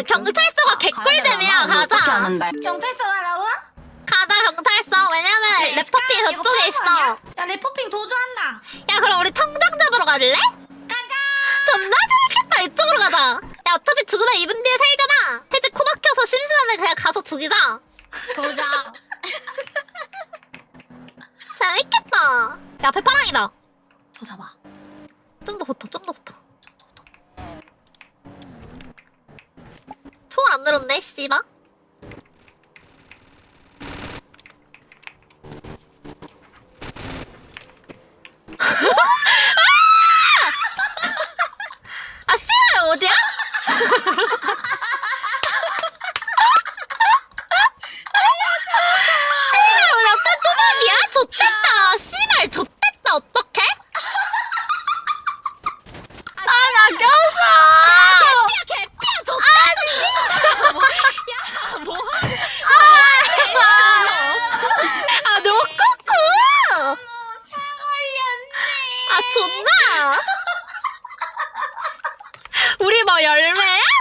야 경찰서가 개꿀잼이야 어떻게 가자? 경찰서 가라고? 가자 경찰서 왜냐면 네, 랩터피 이거 저쪽에 있어 거 아니야? 야 레포핑 도주한다. 야 그럼 우리 청장 잡으러 갈래? 가자. 존나 재밌겠다 이쪽으로 가자 야 어차피 죽으면 2분 뒤에 살잖아 해지 코 막혀서 심심한데 그냥 가서 죽이자 그러자. 재밌겠다 야 배파랑이다 저 잡아. 좀 더 붙어 좀 더 붙어 안 늘었네 씨바 아 씨발 어디야? 씨발 우리 어떤 또박이야? 좆됐다 씨발 좆됐다 어떡해? 아나 꼈어 개피야 개피야 좆됐다 아니 뭐? 아 너무 꾹꾹 차 걸렸네. 아 존나? 우리 뭐 열매야